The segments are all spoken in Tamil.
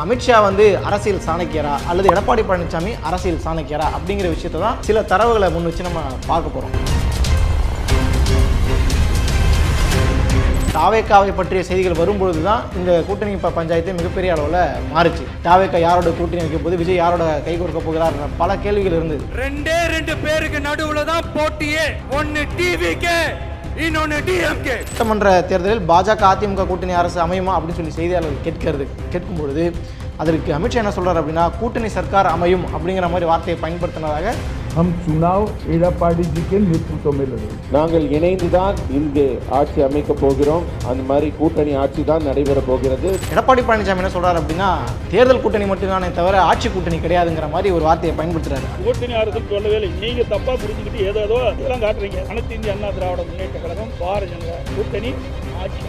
அமித்ஷா வந்து அரசியல் சாணக்கியரா அல்லது எடப்பாடி பழனிசாமி அரசியல் சாணக்கியரா அப்படிங்கிற விஷயத்தை தான் சில தரவுகளை முன் வச்சு நம்ம பார்க்க போகிறோம் தாவேக்காவை பற்றிய செய்திகள் வரும்பொழுது தான் இந்த கூட்டணி ப- பஞ்சாயத்து மிகப்பெரிய அளவில் மாறுச்சு. தாவேக்கா யாரோட கூட்டணி வைக்கும் போது விஜய் யாரோட கை கொடுக்க போகிறார் பல கேள்விகள் இருந்தது. ரெண்டே ரெண்டு பேருக்கு நடுவுல தான் போட்டியே. ஒன்னு டிவிக்கு இன்னொன்று டிஎம்கே சட்டமன்ற தேர்தலில் பாஜக அதிமுக கூட்டணி அரசு அமையுமா அப்படின்னு சொல்லி செய்தியாளர்கள் கேட்கிறது கேட்கும் பொழுது அதற்கு அமித்ஷா என்ன சொல்றாரு அப்படின்னா கூட்டணி சர்க்கார் அமையும் அப்படிங்கிற மாதிரி வார்த்தையை பயன்படுத்தினதாக हम चुनाव एड़ापाड़ी जी के नेतृत्व में लड़ेंगे நாங்கள் இணைந்துதான் இங்கே ஆட்சி அமைக்க போகிறோம் அந்த மாதிரி கூட்டணி ஆட்சி தான் நடைபெற போகிறது எடப்பாடி பழனிசாமி என்ன சொல்றாரு அப்படின்னா தேர்தல் கூட்டணி மட்டும்தானே தவிர ஆட்சி கூட்டணி கிடையாதுங்கிற மாதிரி ஒரு வார்த்தையை பயன்படுத்துறாரு கூட்டணி அரசுன்னு சொல்லவே இல்லை நீங்க தப்பா புரிஞ்சுக்கிட்டு ஏதோ ஏதோ இதெல்லாம் காட்டுறீங்க அனைத்து இந்திய அண்ணா திராவிட முன்னேற்ற கழகம் பாரதிய ஜனதா கூட்டணி ஆட்சி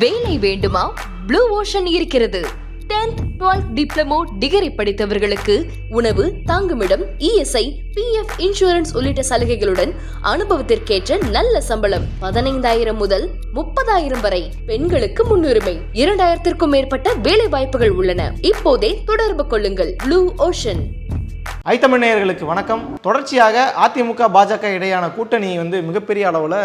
வேலை வேண்டுமா ப்ளூ ஓஷன் இருக்கிறது 10th 12th டிப்ளமோ டிகிரி படித்தவர்களுக்கு உணவு தாங்குமிடம் இஎஸ்ஐ பிஎஃப் இன்சூரன்ஸ் உள்ளிட்ட சலுகைகளுடன் அனுபவத்திற்கேற்ற நல்ல சம்பளம் பதினைந்தாயிரம் முதல் முப்பதாயிரம் வரை பெண்களுக்கு முன்னுரிமை. இரண்டாயிரத்திற்கும் மேற்பட்ட வேலை வாய்ப்புகள் உள்ளன. இப்போதே தொடர்பு கொள்ளுங்கள். ப்ளூ ஓஷன் ஐத்தமிழ் நேயர்களுக்கு வணக்கம். தொடர்ச்சியாக அதிமுக பாஜக இடையான கூட்டணி வந்து மிகப்பெரிய அளவில்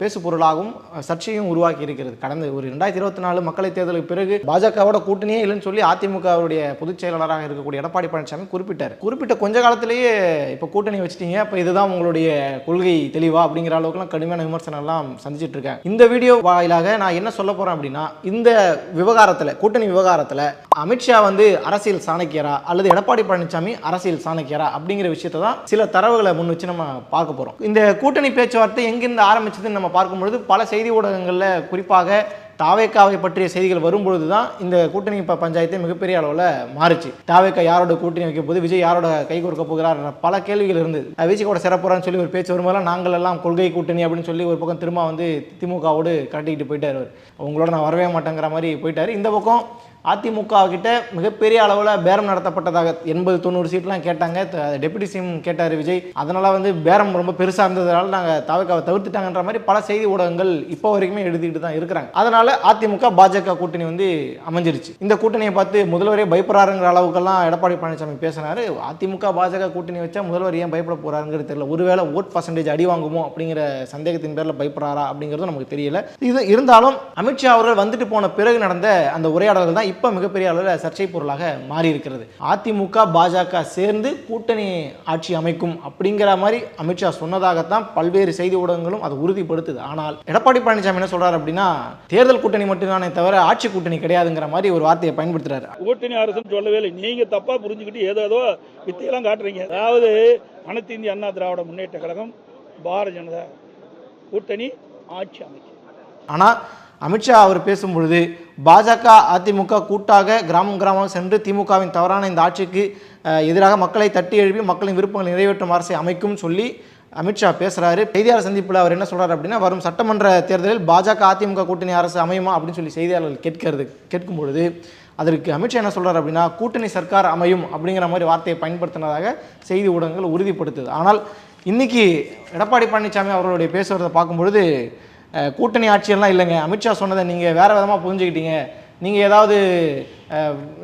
பேசு பொருளாகவும் சர்ச்சையும் உருவாக்கி இருக்கிறது. கடந்த ஒரு ரெண்டாயிரத்தி இருபத்தி நாலு மக்களவைத் தேர்தலுக்கு பிறகு பாஜகவோட கூட்டணியே இல்லைன்னு சொல்லி அதிமுகவுடைய பொதுச் செயலாளராக இருக்கக்கூடிய எடப்பாடி பழனிசாமி குறிப்பிட்டார். குறிப்பிட்ட கொஞ்ச காலத்திலேயே இப்போ கூட்டணி வச்சிட்டீங்க அப்போ இதுதான் உங்களுடைய கொள்கை தெளிவா அப்படிங்கிற அளவுக்குலாம் கடுமையான விமர்சனம்லாம் சந்திச்சிட்டு இருக்கேன் இந்த வீடியோ வாயிலாக நான் என்ன சொல்ல போறேன் அப்படின்னா இந்த விவகாரத்தில் கூட்டணி விவகாரத்தில் அமித்ஷா வந்து அரசியல் சாணக்கியரா அல்லது எடப்பாடி பழனிசாமி அரசியல் சாணக்கியரா அப்படிங்கிற விஷயத்தை தான் சில தரவுகளை முன் வச்சு நம்ம பார்க்க போறோம். இந்த கூட்டணி பேச்சுவார்த்தை எங்கிருந்து ஆரம்பிச்சது ஆரம்பிச்சதுன்னு நம்ம பார்க்கும்பொழுது பல செய்தி ஊடகங்களில் குறிப்பாக தாவேக்காவை பற்றிய செய்திகள் வரும்பொழுது தான் இந்த கூட்டணி இப்போ பஞ்சாயத்து மிகப்பெரிய அளவில் மாறுச்சு. தாவேக்கா யாரோட கூட்டணி வைக்கும் போது விஜய் யாரோட கை கொடுக்க போகிறார்? பல கேள்விகள் இருந்தது. விஜய் சிறப்புறான்னு சொல்லி ஒரு பேச்சு வரும்போதெல்லாம் நாங்கள் எல்லாம் கொள்கை கூட்டணி அப்படின்னு சொல்லி ஒரு பக்கம் திரும்ப வந்து திமுகவோடு கட்டிக்கிட்டு போயிட்டார் அவர். உங்களோட நான் வரவே மாட்டேங்கிற மாதிரி போயிட்டார். இந்த பக்கம் அதிமுக கிட்ட மிகப்பெரிய அளவில் பேரம் நடத்தப்பட்டதாக எண்பது தொண்ணூறு சீட்லாம் கேட்டாங்க. டெபுட்டி சிஎம் கேட்டார் விஜய். அதனால் வந்து பேரம் ரொம்ப பெருசாக இருந்ததுனால நாங்கள் தவிர்க்காவை தவிர்த்துட்டாங்கன்ற மாதிரி பல செய்தி ஊடகங்கள் இப்போ வரைக்குமே எழுதிட்டு தான் இருக்கிறாங்க. அதனால் அதிமுக பாஜக கூட்டணி வந்து அமைஞ்சிருச்சு. இந்த கூட்டணியை பார்த்து முதல்வரே பயப்படுறாருங்கிற அளவுக்கெல்லாம் எடப்பாடி பழனிசாமி பேசினார். அதிமுக பாஜக கூட்டணி வச்சா முதல்வர் ஏன் பயப்பட போகிறாருங்கிறது தெரியல. ஒருவேளை ஓட் பர்சன்டேஜ் அடி வாங்குமோ அப்படிங்கிற சந்தேகத்தின் பேரில் பயப்படுறாரா அப்படிங்கிறது நமக்கு தெரியல. இது இருந்தாலும் அமித்ஷா அவர்கள் வந்துட்டு போன பிறகு நடந்த அந்த உரையாடல்கள் தான் இப்போ மிகப்பெரிய அளவில் சர்ச்சை பொருளாக மாறி இருக்கிறது அதிமுக பாஜக சேர்ந்து கூட்டணி ஆட்சி அமைக்கும் அப்படிங்கிற மாதிரி அமித்ஷா சொன்னதாகத்தான் பல்வேறு செய்தி ஊடகங்களும் அதை உறுதிப்படுத்துது. ஆனால் எடப்பாடி பழனிசாமி என்ன சொல்றாரு அப்படின்னா தேர்தல் கூட்டணி மட்டும்தானே தவிர ஆட்சி கூட்டணி கிடையாதுங்கிற மாதிரி ஒரு வார்த்தையை பயன்படுத்துறாரு. கூட்டணி அரசுன்னு சொல்லவே இல்லை. நீங்க தப்பா புரிஞ்சுக்கிட்டு ஏதோ ஏதோ வித்தையெல்லாம் காட்டுறீங்க. அதாவது அனைத்து இந்திய அண்ணா திராவிட முன்னேற்ற கழகம் பாரதிய ஜனதா கூட்டணி ஆட்சி அமைக்கும். ஆனால் அமித்ஷா அவர் பேசும் பொழுது பாஜக அதிமுக கூட்டாக கிராமம் கிராமம் சென்று திமுகவின் தவறான இந்த ஆட்சிக்கு எதிராக மக்களை தட்டி எழுப்பி மக்களின் விருப்பங்களை நிறைவேற்றும் அரசை அமைக்கும் சொல்லி அமித்ஷா பேசுகிறாரு செய்தியாளர் சந்திப்பில் அவர் என்ன சொல்கிறார் அப்படின்னா வரும் சட்டமன்ற தேர்தலில் பாஜக அதிமுக கூட்டணி அரசு அமையுமா அப்படின்னு சொல்லி செய்தியாளர்கள் கேட்கிறது கேட்கும் பொழுது அதற்கு அமித்ஷா என்ன சொல்கிறார் அப்படின்னா கூட்டணி சர்க்கார் அமையும் அப்படிங்கிற மாதிரி வார்த்தையை பயன்படுத்தினதாக செய்தி ஊடகங்கள் உறுதிப்படுத்துது. ஆனால் இன்னைக்கு எடப்பாடி பழனிசாமி அவர்களுடைய பேசுகிறத பார்க்கும்பொழுது கூட்டணி ஆட்சியெல்லாம் இல்லைங்க. அமித்ஷா சொன்னதை நீங்கள் வேறு விதமாக புரிஞ்சுக்கிட்டீங்க. நீங்கள் ஏதாவது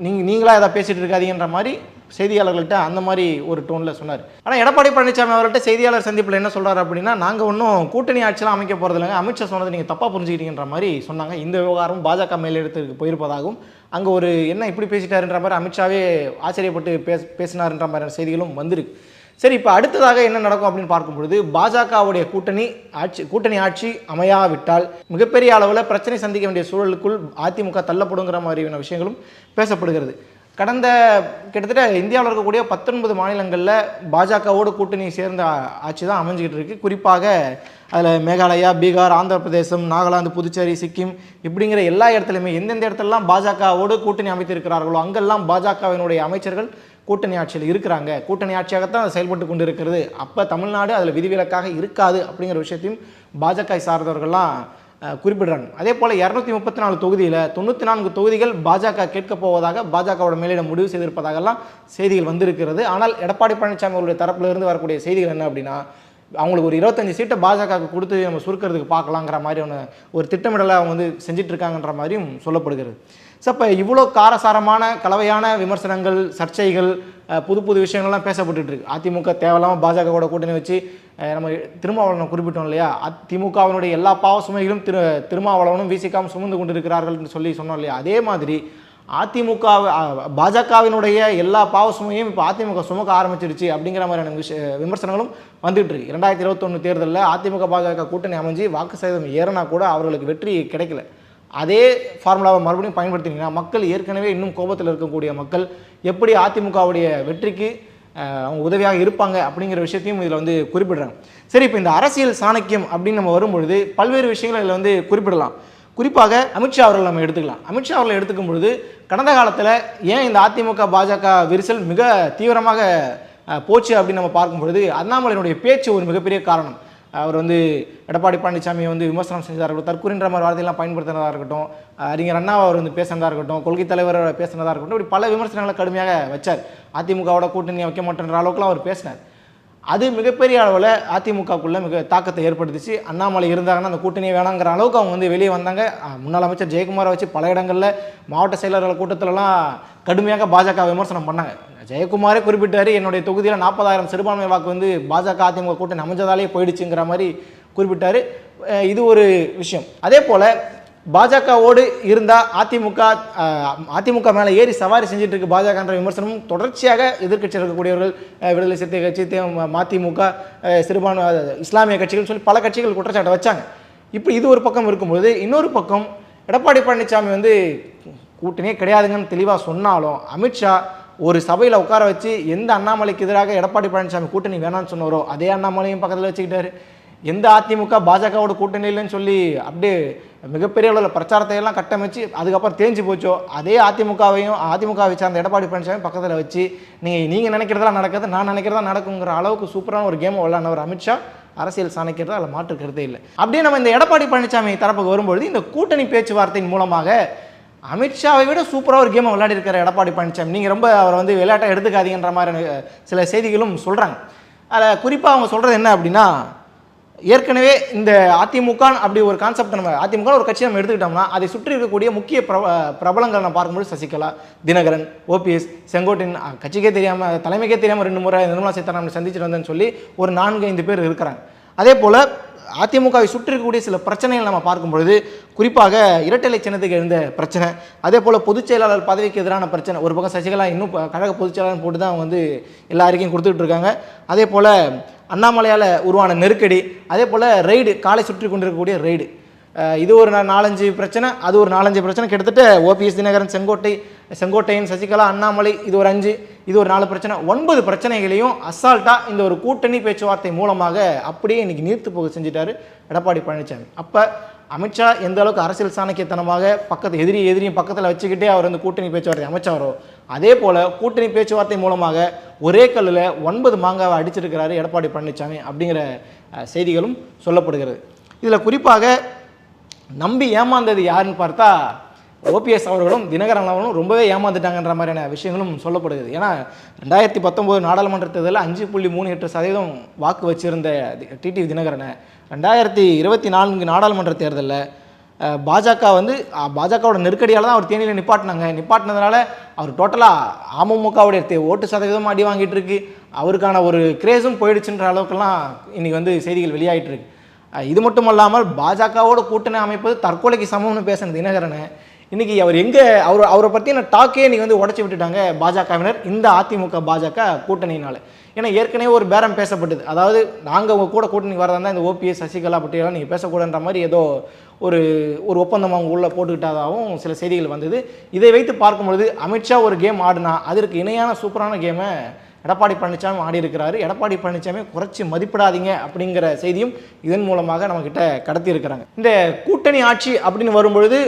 நீங்கள் நீங்களாக ஏதாவது பேசிகிட்டு இருக்காதீங்கன்ற மாதிரி செய்தியாளர்கள்ட்ட அந்த மாதிரி ஒரு டோனில் சொன்னார். ஆனால் எடப்பாடி பழனிசாமி அவர்கள்ட்ட செய்தியாளர் சந்திப்பில் என்ன சொல்கிறார் அப்படின்னா நாங்கள் ஒன்றும் கூட்டணி ஆட்சியெல்லாம் அமைக்க போகிறது இல்லைங்க. அமித்ஷா சொன்னதை நீங்கள் தப்பாக புரிஞ்சுக்கிட்டீங்கன்ற மாதிரி சொன்னாங்க. இந்த விவகாரம் பாஜக மேலிடத்துக்கு போயிருப்பதாகவும் அங்கே ஒரு என்ன இப்படி பேசிட்டாருன்ற மாதிரி அமித்ஷாவே ஆச்சரியப்பட்டு பேச பேசினாருன்ற மாதிரியான செய்திகளும் வந்திருக்கு. சரி இப்போ அடுத்ததாக என்ன நடக்கும் அப்படின்னு பார்க்கும்பொழுது பாஜகவுடைய கூட்டணி ஆட்சி கூட்டணி ஆட்சி அமையாவிட்டால் மிகப்பெரிய அளவில் பிரச்சனை சந்திக்க வேண்டிய சூழலுக்குள் அதிமுக தள்ளப்படுங்கிற மாதிரியான விஷயங்களும் பேசப்படுகிறது. கடந்த கிட்டத்தட்ட இந்தியாவில் இருக்கக்கூடிய பத்தொன்பது மாநிலங்களில் பாஜகவோடு கூட்டணி சேர்ந்த ஆட்சி தான் அமைஞ்சிக்கிட்டு இருக்கு. குறிப்பாக அதில் மேகாலயா பீகார் ஆந்திர பிரதேசம் நாகாலாந்து புதுச்சேரி சிக்கிம் இப்படிங்கிற எல்லா இடத்துலையுமே எந்தெந்த இடத்துலலாம் பாஜகவோடு கூட்டணி அமைத்திருக்கிறார்களோ அங்கெல்லாம் பாஜகவினுடைய அமைச்சர்கள் கூட்டணி ஆட்சியில் இருக்கிறாங்க. கூட்டணி ஆட்சியாகத்தான் அது செயல்பட்டு கொண்டு இருக்கிறது அப்போ தமிழ்நாடு அதில் விதிவிலக்காக இருக்காது அப்படிங்கிற விஷயத்தையும் பாஜக சார்ந்தவர்கள்லாம் குறிப்பிடுறாங்க. அதே போல் இரநூத்தி முப்பத்தி நாலு தொகுதியில் தொண்ணூற்றி நான்கு தொகுதிகள் பாஜக கேட்கப் போவதாக பாஜகவோட மேலிடம் முடிவு செய்திருப்பதாகலாம் செய்திகள் வந்திருக்கிறது. ஆனால் எடப்பாடி பழனிசாமி அவருடைய தரப்பிலிருந்து வரக்கூடிய செய்திகள் என்ன அப்படின்னா அவங்களுக்கு ஒரு இருபத்தஞ்சு சீட்டை பாஜகவுக்கு கொடுத்து நம்ம சுருக்கிறதுக்கு பார்க்கலாங்கிற மாதிரியான ஒரு திட்டமிடலை அவங்க வந்து செஞ்சுட்டு இருக்காங்கன்ற மாதிரியும் சொல்லப்படுகிறது. ஸோ இப்போ இவ்வளோ காரசாரமான கலவையான விமர்சனங்கள் சர்ச்சைகள் புது புது விஷயங்கள்லாம் பேசப்பட்டுட்டு இருக்கு அதிமுக தேவையில்லாமல் பாஜகவோட கூட்டணி வச்சு நம்ம திருமாவளவனை குறிப்பிட்டோம் இல்லையா? அதிமுகவினுடைய எல்லா பாவ சுமைகளும் திரு திருமாவளவனும் விசிகாவும் சுமந்து கொண்டிருக்கிறார்கள்னு சொல்லி சொன்னோம் இல்லையா? அதே மாதிரி அதிமுக பாஜகவினுடைய எல்லா பாவ சுமையும் இப்போ அதிமுக சுமக்க ஆரம்பிச்சிருச்சு அப்படிங்கிற மாதிரியான விஷய விமர்சனங்களும் வந்துட்டு இருக்கு. ரெண்டாயிரத்தி இருபத்தொன்று தேர்தலில் அதிமுக பாஜக கூட்டணி அமைஞ்சு வாக்கு சதவீதம் ஏறினா கூட அவர்களுக்கு வெற்றி கிடைக்கல. அதே ஃபார்முலாவை மறுபடியும் பயன்படுத்தினீங்கன்னா மக்கள் ஏற்கனவே இன்னும் கோபத்தில் இருக்கக்கூடிய மக்கள் எப்படி அதிமுகவுடைய வெற்றிக்கு அவங்க உதவியாக இருப்பாங்க அப்படிங்கிற விஷயத்தையும் இதில் வந்து குறிப்பிடுறாங்க. சரி இப்போ இந்த அரசியல் சாணக்கியம் அப்படின்னு நம்ம வரும்பொழுது பல்வேறு விஷயங்களை இதில் வந்து குறிப்பிடலாம். குறிப்பாக அமித்ஷா அவர்கள் நம்ம எடுத்துக்கலாம். அமித்ஷா அவர்களை எடுத்துக்கும் பொழுது கடந்த காலத்தில் ஏன் இந்த அதிமுக பாஜக விரிசல் மிக தீவிரமாக போச்சு அப்படின்னு நம்ம பார்க்கும் பொழுது அண்ணாமலையினுடைய பேச்சு ஒரு மிகப்பெரிய காரணம். அவர் வந்து எடப்பாடி பழனிசாமியை வந்து விமர்சனம் செஞ்சதாக இருக்கட்டும் தற்கூரின்ற மாதிரி வார்த்தையெல்லாம் பயன்படுத்தினதாக இருக்கட்டும் அறிஞர் அண்ணா அவர் வந்து பேசுனதாக இருக்கட்டும் கொள்கை தலைவர் பேசுனதாக இருக்கட்டும் இப்படி பல விமர்சனங்களை கடுமையாக வச்சார். அதிமுகவோட கூட்டணி வைக்க மாட்டேன்ற அளவுக்குலாம் அவர் பேசினார். அது மிகப்பெரிய அளவில் அதிமுகக்குள்ள மிக தாக்கத்தை ஏற்படுத்திச்சு. அண்ணாமலை இருந்தாங்கன்னா அந்த கூட்டணி வேணாங்கிற அளவுக்கு அவங்க வந்து வெளியே வந்தாங்க. முன்னாள் அமைச்சர் ஜெயக்குமாரை வச்சு பல இடங்களில் மாவட்ட செயலாளர்கள் கூட்டத்திலலாம் கடுமையாக பாஜக விமர்சனம் பண்ணாங்க. ஜெயக்குமாரே குறிப்பிட்டார் என்னுடைய தொகுதியில் நாற்பதாயிரம் சிறுபான்மை வாக்கு வந்து பாஜக அதிமுக கூட்டணி அமைஞ்சதாலே போயிடுச்சுங்கிற மாதிரி குறிப்பிட்டார். இது ஒரு விஷயம். அதே போல் பாஜகவோடு இருந்தால் அதிமுக அதிமுக மேலே ஏறி சவாரி செஞ்சுட்டு இருக்கு பாஜகன்ற விமர்சனமும் தொடர்ச்சியாக எதிர்கட்சியில் இருக்கக்கூடியவர்கள் விடுதலை சிறுத்தை கட்சி மதிமுக சிறுபான்மை இஸ்லாமிய கட்சிகள் சொல்லி பல கட்சிகள் குற்றச்சாட்டை வச்சாங்க. இப்போ இது ஒரு பக்கம் இருக்கும்போது இன்னொரு பக்கம் எடப்பாடி பழனிசாமி வந்து கூட்டணியே கிடையாதுங்கன்னு தெளிவாக சொன்னாலும் அமித்ஷா ஒரு சபையில் உட்கார வச்சு எந்த அண்ணாமலைக்கு எதிராக எடப்பாடி பழனிசாமி கூட்டணி வேணாம்னு சொன்னாரோ அதே அண்ணாமலையும் பக்கத்தில் வச்சுக்கிட்டாரு. எந்த அதிமுக பாஜகவோட கூட்டணி இல்லைன்னு சொல்லி அப்படியே மிகப்பெரிய அளவில் பிரச்சாரத்தை எல்லாம் கட்டமைச்சு அதுக்கப்புறம் தேஞ்சு போச்சோ அதே அதிமுகவையும் அதிமுகவை சார்ந்த எடப்பாடி பழனிசாமி பக்கத்தில் வச்சு நீங்கள் நீங்கள் நினைக்கிறதெல்லாம் நடக்குது நான் நினைக்கிறதா நடக்குங்கிற அளவுக்கு சூப்பரான ஒரு கேம் விளையாடினவர் அமித்ஷா அரசியல் சாணிக்கிறது அதில் மாற்று கருத்தே இல்லை. அப்படியே நம்ம இந்த எடப்பாடி பழனிசாமி தரப்புக்கு வரும்பொழுது இந்த கூட்டணி பேச்சுவார்த்தையின் மூலமாக அமித்ஷாவை விட சூப்பராக ஒரு கேமை விளையாடி எடப்பாடி பழனிசாமி. நீங்கள் ரொம்ப அவரை வந்து விளையாட்டை எடுத்துக்காதீங்கன்ற மாதிரி சில செய்திகளும் சொல்கிறாங்க அதில் குறிப்பாக அவங்க சொல்கிறது என்ன அப்படின்னா ஏற்கனவே இந்த அதிமுக அப்படி ஒரு கான்செப்ட் நம்ம அதிமுக ஒரு கட்சி நம்ம எடுத்துக்கிட்டோம்னா அதை சுற்றி இருக்கக்கூடிய முக்கிய பிரப பிரபலங்கள் நம்ம பார்க்கும்போது சசிகலா தினகரன் ஓபிஎஸ் செங்கோட்டின் கட்சிக்கே தெரியாமல் தலைமைக்கே தெரியாமல் ரெண்டு முறை நிர்மலா சீதாராமன் சந்திச்சுட்டு வந்தேன்னு சொல்லி ஒரு நான்கு ஐந்து பேர் இருக்கிறாங்க. அதே போல் அதிமுகவை சுற்றி இருக்கக்கூடிய சில பிரச்சனைகள் நம்ம பார்க்கும் பொழுது குறிப்பாக இரட்டை சின்னத்துக்கு எழுந்த பிரச்சனை அதே போல் பொதுச் செயலாளர் பதவிக்கு எதிரான பிரச்சனை ஒரு பக்கம் சசிகலா இன்னும் கழக பொதுச் செயலாளர் போட்டு தான் வந்து எல்லா அறிக்கையும் கொடுத்துட்டு இருக்காங்க. அதே போல் அண்ணாமலையால் உருவான நெருக்கடி அதே போல் ரெய்டு காலை சுற்றி கொண்டிருக்கக்கூடிய ரெய்டு இது ஒரு நாலஞ்சு பிரச்சனை அது ஒரு நாலஞ்சு பிரச்சனை. கிட்டத்தட்ட ஓபிஎஸ் தினகரன் செங்கோட்டை செங்கோட்டையன் சசிகலா அண்ணாமலை இது ஒரு அஞ்சு இது ஒரு நாலு பிரச்சனை. ஒன்பது பிரச்சனைகளையும் அசால்ட்டாக இந்த ஒரு கூட்டணி பேச்சுவார்த்தை மூலமாக அப்படியே இன்றைக்கி நீர்த்து போக செஞ்சிட்டாரு எடப்பாடி பழனிசாமி அப்போ அமித்ஷா எந்த அளவுக்கு அரசியல் சாணக்கியத்தனமாக பக்கத்து எதிரி எதிரியும் பக்கத்தில் வச்சுக்கிட்டே அவர் அந்த கூட்டணி பேச்சுவார்த்தை அமைச்சாரோ அதே போல் கூட்டணி பேச்சுவார்த்தை மூலமாக ஒரே கல்லில் ஒன்பது மாங்காவை அடிச்சிருக்கிறாரு எடப்பாடி பழனிசாமி அப்படிங்கிற செய்திகளும் சொல்லப்படுகிறது. இதில் குறிப்பாக நம்பி ஏமாந்தது யாருன்னு பார்த்தா ஓபிஎஸ் அவர்களும் தினகரன் அவர்களும் ரொம்பவே ஏமாந்துட்டாங்கன்ற மாதிரியான விஷயங்களும் சொல்லப்படுகிறது. ஏன்னா ரெண்டாயிரத்தி பத்தொம்போது நாடாளுமன்ற தேர்தலில் அஞ்சு புள்ளி மூணு எட்டு சதவீதம் வாக்கு வச்சிருந்த டிடிவி தினகரனை ரெண்டாயிரத்தி இருபத்தி நான்கு நாடாளுமன்ற தேர்தலில் பாஜக வந்து பாஜகவோட நெருக்கடியால் தான் அவர் தேனியில் நிப்பாட்டினாங்க. நிப்பாட்டினதுனால அவர் டோட்டலாக அமமுகவுடைய ஓட்டு சதவீதம் அடி வாங்கிட்டு இருக்கு. அவருக்கான ஒரு கிரேஸும் போயிடுச்சுன்ற அளவுக்குலாம் இன்றைக்கி வந்து செய்திகள் வெளியாகிட்டு இருக்கு. இது மட்டும் அல்லாமல் பாஜகவோட கூட்டணி அமைப்பது தற்கொலைக்கு சமம்னு பேசின தினகரனை இன்னைக்கு அவர் எங்கே அவர் அவரை பற்றின டாக்கே இன்னைக்கு வந்து உடச்சி விட்டுட்டாங்க பாஜகவினர் இந்த அதிமுக பாஜக கூட்டணியினால. ஏன்னா ஏற்கனவே ஒரு பேரம் பேசப்பட்டது. அதாவது நாங்கள் உங்கள் கூட கூட்டணி வரதா இருந்தால் இந்த ஓபிஎஸ் சசிகலா பட்டியலாம் நீங்கள் பேசக்கூடாதுன்ற மாதிரி ஏதோ ஒரு ஒரு ஒப்பந்தம் அவங்க உள்ளே போட்டுக்கிட்டதாகவும் சில செய்திகள் வந்தது. இதை வைத்து பார்க்கும்பொழுது அமித்ஷா ஒரு கேம் ஆடினா அதற்கு இணையான சூப்பரான கேமை எடப்பாடி பழனிசாமி ஆடி இருக்கிறாரு. எடப்பாடி பழனிசாமி குறைச்சி மதிப்பிடாதீங்க அப்படிங்கிற செய்தியும் இதன் மூலமாக நம்மக்கிட்ட கடத்தி இருக்கிறாங்க. இந்த கூட்டணி ஆட்சி அப்படின்னு வரும்பொழுது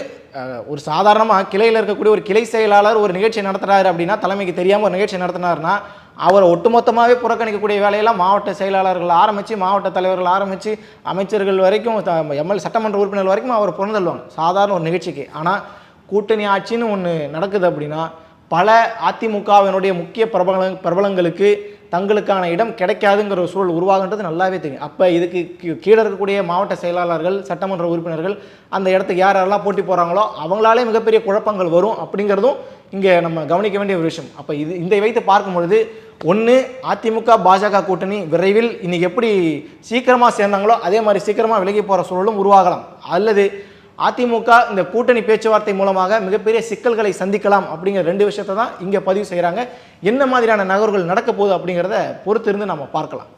ஒரு சாதாரணமாக கிளையில் இருக்கக்கூடிய ஒரு கிளை செயலாளர் ஒரு நிகழ்ச்சி நடத்துகிறாரு அப்படின்னா தலைமைக்கு தெரியாமல் ஒரு நிகழ்ச்சி நடத்தினார்னா அவரை ஒட்டுமொத்தமாகவே புறக்கணிக்கக்கூடிய வேலையெல்லாம் மாவட்ட செயலாளர்கள் ஆரம்பித்து மாவட்ட தலைவர்கள் ஆரம்பித்து அமைச்சர்கள் வரைக்கும் எம்எல் சட்டமன்ற உறுப்பினர் வரைக்கும் அவர் புறந்தள்ளுவாங்க. சாதாரண ஒரு நிகழ்ச்சிக்கு. ஆனால் கூட்டணி ஆட்சின்னு ஒன்று நடக்குது அப்படின்னா பல அதிமுகவினுடைய முக்கிய பிரபல பிரபலங்களுக்கு தங்களுக்கான இடம் கிடைக்காதுங்கிற ஒரு சூழல் உருவாகுன்றது நல்லாவே தெரியும். அப்போ இதுக்கு கீ- கீழே இருக்கக்கூடிய மாவட்ட செயலாளர்கள் சட்டமன்ற உறுப்பினர்கள் அந்த இடத்துக்கு யார் யாரெல்லாம் போட்டி போகிறாங்களோ அவங்களாலே மிகப்பெரிய குழப்பங்கள் வரும் அப்படிங்கிறதும் இங்கே நம்ம கவனிக்க வேண்டிய ஒரு விஷயம். அப்போ இது இதை வைத்து பார்க்கும் பொழுது ஒன்று அதிமுக பாஜக கூட்டணி விரைவில் இன்றைக்கி எப்படி சீக்கிரமாக சேர்ந்தாங்களோ அதே மாதிரி சீக்கிரமாக விலகி போகிற சூழலும் உருவாகலாம். அல்லது அதிமுக இந்த கூட்டணி பேச்சுவார்த்தை மூலமாக மிகப்பெரிய சிக்கல்களை சந்திக்கலாம் அப்படிங்கிற ரெண்டு விஷயத்தை தான் இங்கே பதிவு செய்கிறாங்க என்ன மாதிரியான நகர்வுகள் நடக்க போகுது அப்படிங்கிறத பொறுத்திருந்து நம்ம பார்க்கலாம்.